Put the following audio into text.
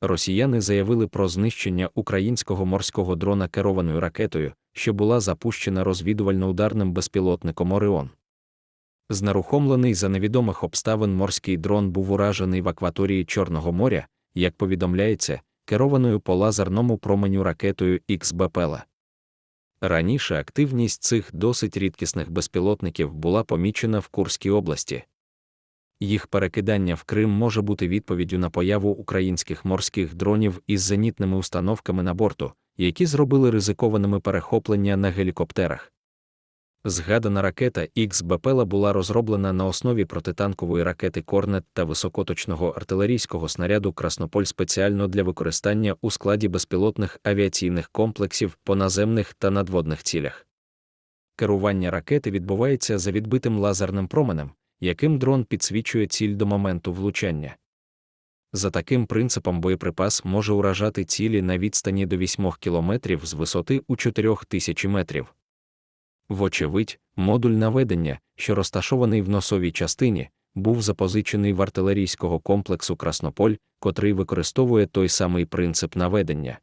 росіяни заявили про знищення українського морського дрона керованою ракетою, що була запущена розвідувально-ударним безпілотником Оріон. Знерухомлений за невідомих обставин морський дрон був уражений в акваторії Чорного моря, як повідомляється, керованою по лазерному променю ракетою XBPL. Раніше активність цих досить рідкісних безпілотників була помічена в Курській області. Їх перекидання в Крим може бути відповіддю на появу українських морських дронів із зенітними установками на борту, які зробили ризикованими перехоплення на гелікоптерах. Згадана ракета XBPL була розроблена на основі протитанкової ракети Корнет та високоточного артилерійського снаряду Краснополь спеціально для використання у складі безпілотних авіаційних комплексів по наземних та надводних цілях. Керування ракети відбувається за відбитим лазерним променем, яким дрон підсвічує ціль до моменту влучання. За таким принципом боєприпас може уражати цілі на відстані до 8 км з висоти у 4000 метрів. Вочевидь, модуль наведення, що розташований в носовій частині, був запозичений в артилерійського комплексу Краснополь, котрий використовує той самий принцип наведення.